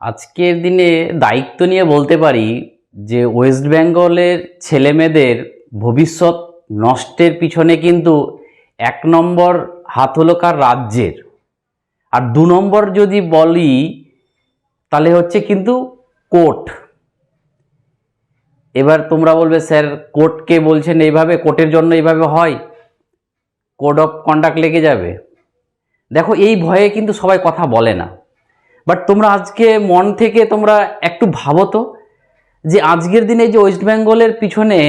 আজকের দিনে দায়িত্ব নিয়ে বলতে পারি যে ওয়েস্ট বেঙ্গলের ছেলেমেয়েদের ভবিষ্যৎ নষ্টের পিছনে কিন্তু এক নম্বর হাত হলো কার রাজ্যের। আর দু নম্বর যদি বলি, তাহলে হচ্ছে কিন্তু কোর্ট। এবার তোমরা বলবে, স্যার কোর্টকে বলছেন এইভাবে? কোর্টের জন্য এইভাবে হয়? কোড অফ কন্ডাক্ট লেগে যাবে? দেখো, এই ভয়ে কিন্তু সবাই কথা বলে না। বাট তোমরা আজকে মন থেকে তোমরা একটু ভাবো তো যে আজকের দিনে যে ওয়েস্ট বেঙ্গলের পিছনে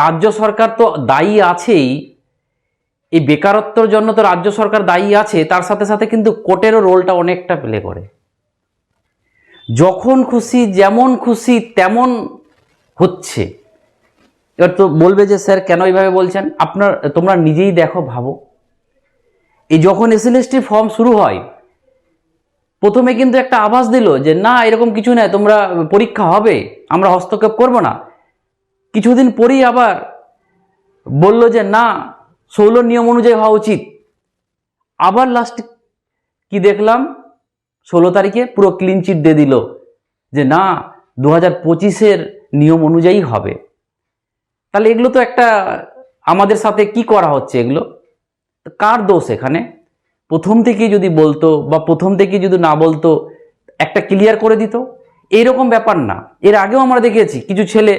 রাজ্য সরকার তো দায়ী আছেই, এই বেকারত্বর জন্য তো রাজ্য সরকার দায়ী আছে, তার সাথে সাথে কিন্তু কোর্টেরও রোলটা অনেকটা প্লে করে। যখন খুশি, যেমন খুশি, তেমন হচ্ছে। এবার তো বলবে যে, স্যার, কেন এইভাবে বলছেন? আপনার, তোমরা নিজেই দেখো, ভাবো। এই যখন এসএলএসটির ফর্ম শুরু হয় প্রথমে কিন্তু একটা আভাস দিল যে, না, এরকম কিছু নয়, তোমরা পরীক্ষা হবে, আমরা হস্তক্ষেপ করব না। কিছুদিন পরেই আবার বলল যে, না ষোলো নিয়ম অনুযায়ী হওয়া উচিত। আবার লাস্টে কি দেখলাম? ষোলো তারিখে পুরো ক্লিন চিট দিয়ে দিল যে, না দু হাজার পঁচিশের নিয়ম অনুযায়ী হবে। তাহলে এগুলো তো একটা আমাদের সাথে কি করা হচ্ছে এগুলো? কার দোষ এখানে? প্রথম থেকে যদি বলতো বা প্রথম থেকে যদি না বলতো, একটা ক্লিয়ার করে দিত। এইরকম ব্যাপার না। এর আগেও আমরা দেখেছি কিছু ছেলে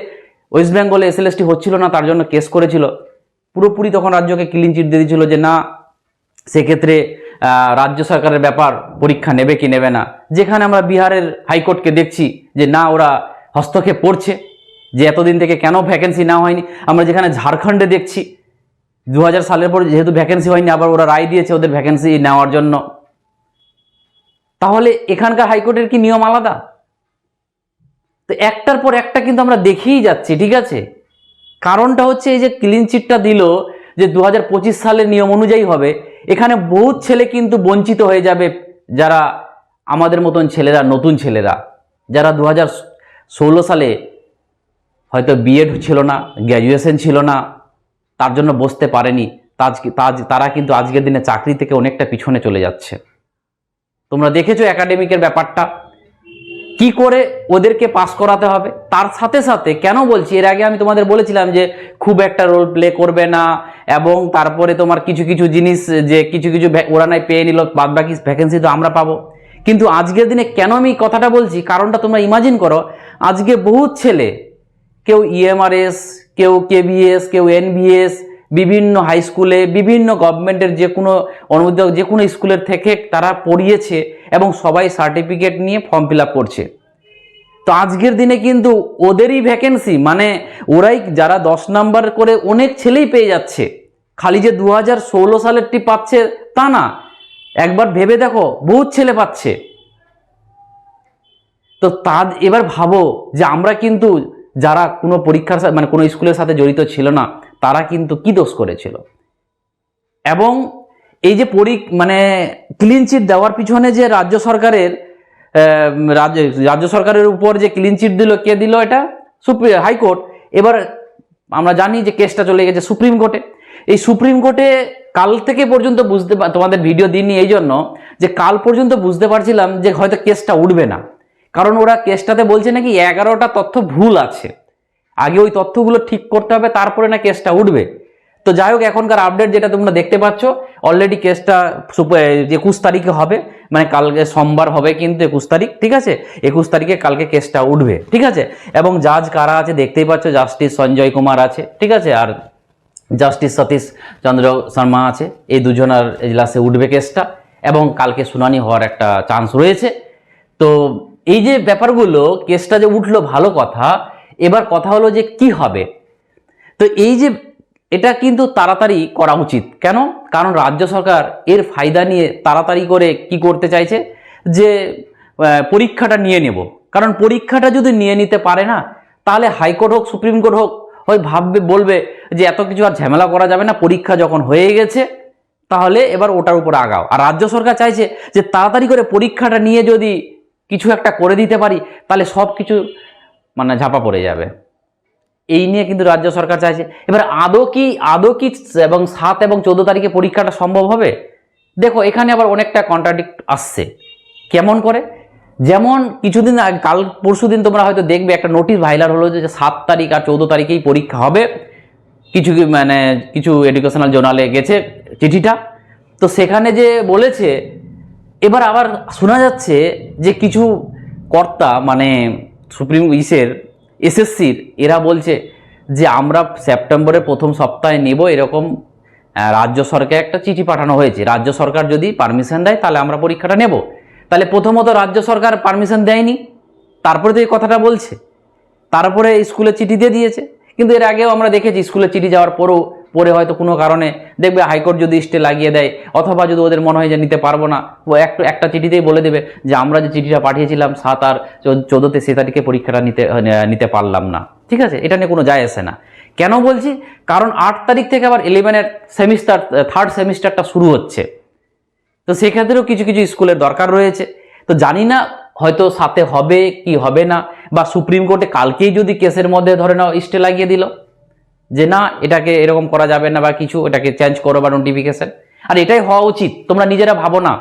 ওয়েস্ট বেঙ্গলে এসএলএসটি হচ্ছিল না, তার জন্য কেস করেছিল। পুরোপুরি তখন রাজ্যকে ক্লিন চিট দিয়ে দিয়েছিল যে, না, সেক্ষেত্রে রাজ্য সরকারের ব্যাপার, পরীক্ষা নেবে কি নেবে না? যেখানে আমরা বিহারের হাইকোর্টকে দেখছি যে, না, ওরা হস্তক্ষেপ করছে, যে এতদিন থেকে কেন ভ্যাকেন্সি নেওয়া হয়নি? আমরা যেখানে ঝাড়খণ্ডে দেখছি দু হাজার সালের পর যেহেতু ভ্যাকেন্সি হয়নি, আবার ওরা রায় দিয়েছে ওদের ভ্যাকেন্সি নেওয়ার জন্য। তাহলে এখানকার হাইকোর্টের কি নিয়ম আলাদা? তো একটার পর একটা কিন্তু আমরা দেখেই যাচ্ছি, ঠিক আছে? কারণটা হচ্ছে এই যে ক্লিন চিটটা দিল যে দু হাজার পঁচিশ সালের নিয়ম অনুযায়ী হবে, এখানে বহুত ছেলে কিন্তু বঞ্চিত হয়ে যাবে যারা আমাদের মতন ছেলেরা, নতুন ছেলেরা। যারা দু সালে হয়তো বিএড ছিল না গ্র্যাজুয়েশন ছিল না তার জন্য বসতে পারেনি। তাজ তারা কিন্তু আজকের দিনে চাকরি থেকে অনেকটা পিছনে চলে যাচ্ছে। তোমরা দেখেছ একাডেমিকের ব্যাপারটা? কি করে ওদেরকে পাস করাতে হবে? তার সাথে সাথে কেন বলছি, এর আগে আমি তোমাদের বলেছিলাম যে খুব একটা রোল প্লে করবে না এবং তারপরে তোমার কিছু কিছু জিনিস যে কিছু কিছু ওরা নাই পেয়ে নিল বাদ বাকি ভ্যাকেন্সি তো আমরা পাবো। কিন্তু আজকের দিনে কেন আমি কথাটা বলছি? কারণটা তোমরা ইমাজিন করো, আজকে বহুত ছেলে কেউ ইএমআরএস কেউ কেবিএস কেউ এনবিএস বিভিন্ন হাই স্কুলে বিভিন্ন গভর্নমেন্টের যে কোনো অনুমোদিত যে কোনো স্কুলের থেকে তারা পড়িয়েছে এবং সবাই সার্টিফিকেট নিয়ে ফর্ম ফিল করছে। তো আজকের দিনে কিন্তু ওদেরই ভ্যাকেন্সি মানে ওরাই যারা দশ নাম্বার করে অনেক ছেলেই পেয়ে যাচ্ছে। খালি যে দু হাজার ষোলো সালেরটি পাচ্ছে তা না। একবার ভেবে দেখো, বহুত ছেলে পাচ্ছে। তো তা এবার ভাবো যে আমরা কিন্তু যারা কোনো পরীক্ষার সাথে মানে কোনো স্কুলের সাথে জড়িত ছিল না, তারা কিন্তু কি দোষ করেছিল? এবং এই যে পরি মানে ক্লিন চিট দেওয়ার পিছনে যে রাজ্য সরকারের রাজ্য সরকারের উপর যে ক্লিন চিট দিল, কে দিল এটা? Supreme high court. এবার আমরা জানি যে কেসটা চলে গেছে সুপ্রিম কোর্টে। এই সুপ্রিম কোর্টে কাল থেকে পর্যন্ত বুঝতে তোমাদের ভিডিও দিইনি এই জন্য, যে কাল পর্যন্ত বুঝতে পারছিলাম যে হয়তো কেসটা উঠবে না। কারণ ওরা কেসটাতে বলছে নাকি এগারোটা তথ্য ভুল আছে। আগে ওই তথ্যগুলো ঠিক করতে হবে, তারপরে না কেসটা উঠবে। তো যাই হোক, এখনকার আপডেট যেটা তোমরা দেখতে পাচ্ছ অলরেডি কেসটা একুশ তারিখে হবে মানে কালকে সোমবার হবে কিন্তু একুশ তারিখ, ঠিক আছে? একুশ তারিখে কালকে কেসটা উঠবে, ঠিক আছে? এবং জাজ কারা আছে দেখতেই পাচ্ছ জাস্টিস সঞ্জয় কুমার আছে, ঠিক আছে? আর জাস্টিস সতীশ চন্দ্র শর্মা আছে, এই দুজনের এজলাসে উঠবে কেসটা। এবং কালকে শুনানি হওয়ার একটা চান্স রয়েছে। তো এই যে ব্যাপারগুলো কেসটা যে উঠল ভালো কথা, এবার কথা হলো যে কি হবে? তো এই যে এটা কিন্তু তাড়াতাড়ি করা উচিত। কেন? কারণ রাজ্য সরকার এর ফায়দা নিয়ে তাড়াতাড়ি করে কি করতে চাইছে? যে পরীক্ষাটা নিয়ে নেব। কারণ পরীক্ষাটা যদি নিয়ে নিতে পারে না, তাহলে হাইকোর্ট হোক, সুপ্রিম কোর্ট হোক হয় ভাববে, বলবে যে এত কিছু আর ঝামেলা করা যাবে না, পরীক্ষা যখন হয়ে গেছে, তাহলে এবার ওটার উপর আগাও। আর রাজ্য সরকার চাইছে যে তাড়াতাড়ি করে পরীক্ষাটা নিয়ে যদি কিছু একটা করে দিতে পারি, তাহলে সব কিছু মানে ঝাপা পড়ে যাবে। এই নিয়ে কিন্তু রাজ্য সরকার চাইছে। এবার আদৌ কি আদৌ কি এবং সাত এবং চোদ্দ তারিখে পরীক্ষাটা সম্ভব হবে? দেখো, এখানে আবার অনেকটা কন্ট্রাডিক্ট আসছে। কেমন করে? যেমন কিছুদিন আগে, কাল পরশু দিন তোমরা হয়তো দেখবে, একটা নোটিশ ভাইরাল হলো যে সাত তারিখ আর চৌদ্দ তারিখেই পরীক্ষা হবে। কিছু মানে কিছু এডুকেশনাল জোনালে গেছে চিঠিটা। তো সেখানে যে বলেছে এবার আবার শোনা যাচ্ছে যে কিছু কর্তা মানে সুপ্রিম ইসের এসএসসির, এরা বলছে যে আমরা সেপ্টেম্বরের প্রথম সপ্তাহে নেব এরকম রাজ্য সরকার একটা চিঠি পাঠানো হয়েছে। রাজ্য সরকার যদি পারমিশন দেয়, তাহলে আমরা পরীক্ষাটা নেব। তাহলে প্রথমত রাজ্য সরকার পারমিশন দেয়নি, তারপরে তো এই কথাটা বলছে। তারপরে স্কুলে চিঠি দিয়ে দিয়েছে। কিন্তু এর আগেও আমরা দেখেছি, স্কুলে চিঠি যাওয়ার পরেও পরে হয়তো কোনো কারণে দেখবে হাইকোর্ট যদি স্টে লাগিয়ে দেয়, অথবা যদি ওদের মনে হয় যে নিতে পারব না, ও একটু একটা চিঠিতেই বলে দেবে যে আমরা যে চিঠিটা পাঠিয়েছিলাম সাত আর চোদ্দোতে সে তারিখে পরীক্ষাটা নিতে নিতে পারলাম না। ঠিক আছে? এটা নিয়ে কোনো যায় আসে না। কেন বলছি? কারণ আট তারিখ থেকে আবার ইলেভেনের সেমিস্টার থার্ড সেমিস্টারটা শুরু হচ্ছে। তো সেক্ষেত্রেও কিছু কিছু স্কুলের দরকার রয়েছে। তো জানি না হয়তো সাথে হবে কি হবে না, বা সুপ্রিম কোর্টে কালকেই যদি কেসের মধ্যে ধরে নাও স্টে লাগিয়ে দিল। যে না, এটাকে এরকম করা যাবে না বা কিছু, এটাকে চেঞ্জ করো বা নোটিফিকেশন আর এটাই হওয়া উচিত, তোমরা নিজেরা ভাবো না।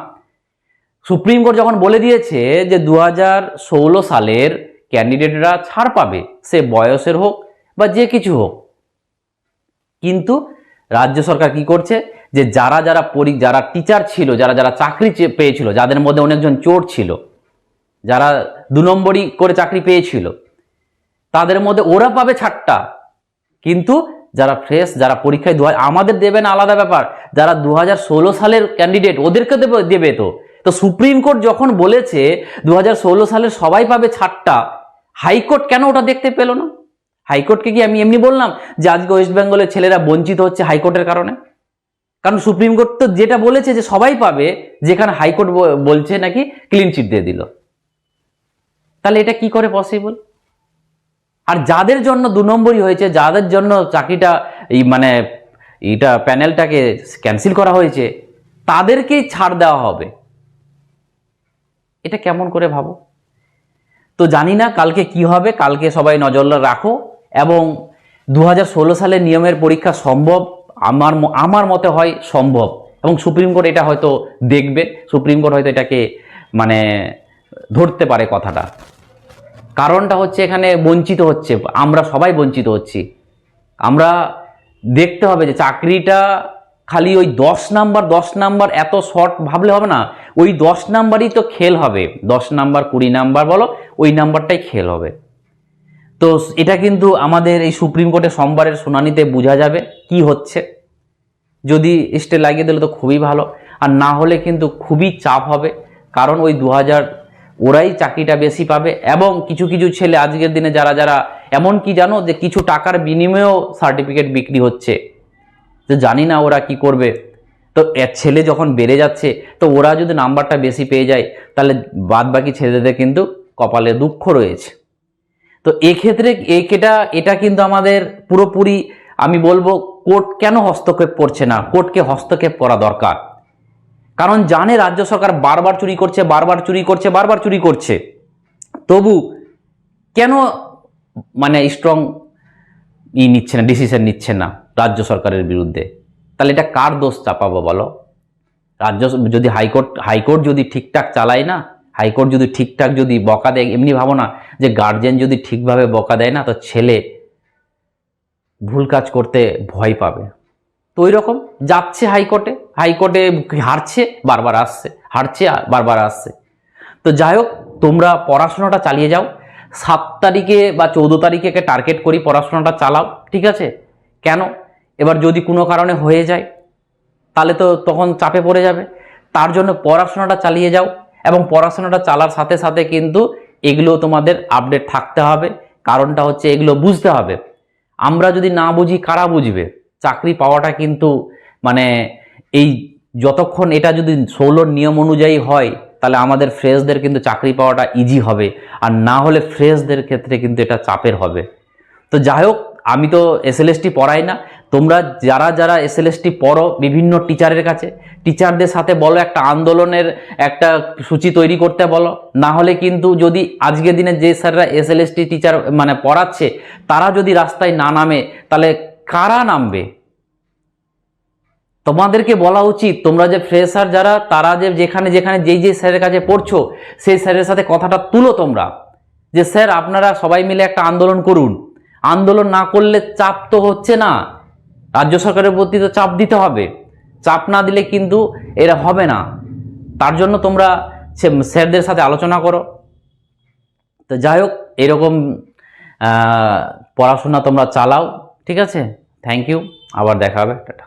সুপ্রিম কোর্ট যখন বলে দিয়েছে যে দু হাজার ষোলো সালের ক্যান্ডিডেটরা ছাড় পাবে, সে বয়সের হোক বা যে কিছু হোক। কিন্তু রাজ্য সরকার কি করছে? যে যারা যারা পরি, যারা টিচার ছিল, যারা যারা চাকরি পেয়েছিল, যাদের মধ্যে অনেকজন চোর ছিল, যারা দু নম্বরই করে চাকরি পেয়েছিল, তাদের মধ্যে ওরা পাবে ছাড়টা। কিন্তু যারা ফ্রেশ যারা পরীক্ষায় দু হাজার, আমাদের দেবে না আলাদা ব্যাপার। যারা দু হাজার ষোলো সালের ক্যান্ডিডেট ওদেরকে দেবে দেবে তো। তো সুপ্রিম কোর্ট যখন বলেছে দু হাজার ষোলো সালের সবাই পাবে ছাড়টা, হাইকোর্ট কেন ওটা দেখতে পেল না? হাইকোর্টকে কি আমি এমনি বললাম যে আজকে ওয়েস্ট বেঙ্গলের ছেলেরা বঞ্চিত হচ্ছে হাইকোর্টের কারণে? কারণ সুপ্রিম কোর্ট তো যেটা বলেছে যে সবাই পাবে, যেখানে হাইকোর্ট বলছে নাকি ক্লিন চিট দিয়ে দিল। তাহলে এটা কি করে পসিবল আর যাদের জন্য দু নম্বরই হয়েছে, যাদের জন্য চাকরিটা এই মানে এটা প্যানেলটাকে ক্যান্সেল করা হয়েছে, তাদেরকেই ছাড় দেওয়া হবে। এটা কেমন করে ভাবো? তো জানি না কালকে কি হবে, কালকে সবাই নজর রাখো এবং দু সালের নিয়মের পরীক্ষা সম্ভব? আমার আমার মতে হয় সম্ভব। এবং সুপ্রিম কোর্ট এটা হয়তো দেখবে, সুপ্রিম কোর্ট হয়তো এটাকে মানে ধরতে পারে কথাটা। কারণটা হচ্ছে এখানে বঞ্চিত হচ্ছে। আমরা সবাই বঞ্চিত হচ্ছি। আমরা দেখতে হবে যে চাকরিটা খালি ওই দশ নাম্বার দশ নাম্বার এত শর্ট ভাবলে হবে না। ওই দশ নাম্বারই তো খেল হবে। দশ নাম্বার, কুড়ি নাম্বার বলো, ওই নাম্বারটাই খেল হবে। তো এটা কিন্তু আমাদের এই সুপ্রিম কোর্টে সোমবারের শুনানিতে বোঝা যাবে কি হচ্ছে। যদি স্টে লাগিয়ে দিলে তো খুবই ভালো। আর না হলে কিন্তু খুবই চাপ হবে। কারণ ওই দু হাজার ওরাই চাকরিটা বেশি পাবে এবং কিছু কিছু ছেলে আজকের দিনে যারা যারা এমন কি জানো যে কিছু টাকার বিনিময়েও সার্টিফিকেট বিক্রি হচ্ছে। তো জানি না ওরা কি করবে। তো ছেলে যখন বেড়ে যাচ্ছে, তো ওরা যদি নাম্বারটা বেশি পেয়ে যায়, তাহলে বাদ বাকি ছেলেদের কিন্তু কপালে দুঃখ রয়েছে। তো এক্ষেত্রে এটা এটা কিন্তু আমাদের পুরোপুরি, আমি বলব, কোর্ট কেন হস্তক্ষেপ করছে না? কোর্টকে হস্তক্ষেপ করা দরকার। কারণ জানে রাজ্য সরকার বারবার চুরি করছে, বারবার চুরি করছে, বারবার চুরি করছে। তবু কেন মানে স্ট্রং ই নিচ্ছে না ডিসিশন নিচ্ছে না রাজ্য সরকারের বিরুদ্ধে? তাহলে এটা কার দোষ চাপাবো বলো? রাজ্য যদি হাইকোর্ট হাইকোর্ট যদি ঠিকঠাক চালায় না, হাইকোর্ট যদি ঠিকঠাক যদি বকা দেয়, এমনি ভাবো না যে গার্জেন যদি ঠিকভাবে বকা দেয় না, তো ছেলে ভুল কাজ করতে ভয় পাবে। তো ওই রকম যাচ্ছে হাইকোর্টে। হাইকোর্টে হারছে, বারবার আসছে, হারছে, বারবার আসছে। তো যাই হোক, তোমরা পড়াশোনাটা চালিয়ে যাও। সাত তারিখে বা চৌদ্দ তারিখে একে টার্গেট করি, পড়াশোনাটা চালাও, ঠিক আছে? কেন? এবার যদি কোনো কারণে হয়ে যায়, তাহলে তো তখন চাপে পড়ে যাবে। তার জন্য পড়াশোনাটা চালিয়ে যাও এবং পড়াশোনাটা চালার সাথে সাথে কিন্তু এগুলো তোমাদের আপডেট থাকতে হবে। কারণটা হচ্ছে এগুলো বুঝতে হবে। আমরা যদি না বুঝি, কারা বুঝবে? চাকরি পাওয়াটা কিন্তু মানে এই যতক্ষণ এটা যদি ষোলোর নিয়ম অনুযায়ী হয়, তাহলে আমাদের ফ্রেশদের কিন্তু চাকরি পাওয়াটা ইজি হবে। আর না হলে ফ্রেশদের ক্ষেত্রে কিন্তু এটা চাপের হবে। তো যাই হোক, আমি তো এসএলএসটি পড়াই না। তোমরা যারা যারা এসএলএসটি পড়ো বিভিন্ন টিচারের কাছে টিচারদের সাথে বলো একটা আন্দোলনের একটা সূচি তৈরি করতে বলো। না হলে কিন্তু যদি আজকের দিনে যে স্যাররা এসএলএসটি টিচার মানে পড়াচ্ছে, তারা যদি রাস্তায় না নামে, তাহলে কারা নামবে? তোমাদেরকে বলা উচিত, তোমরা যে ফ্রেশার যারা, তারা যে যেখানে যেখানে যেই যেই স্যারের কাছে পড়ছো, সেই স্যারের সাথে কথাটা তুলো তোমরা। যে স্যার, আপনারা সবাই মিলে একটা আন্দোলন করুন। আন্দোলন না করলে চাপ তো হচ্ছে না। রাজ্য সরকারের প্রতি তো চাপ দিতে হবে। চাপ না দিলে কিন্তু এরা হবে না। তার জন্য তোমরা স্যারদের সাথে আলোচনা করো। তো যাই হোক, এরকম পড়াশোনা তোমরা চালাও, ঠিক আছে? থ্যাংক ইউ আবার দেখা হবে। টাটা।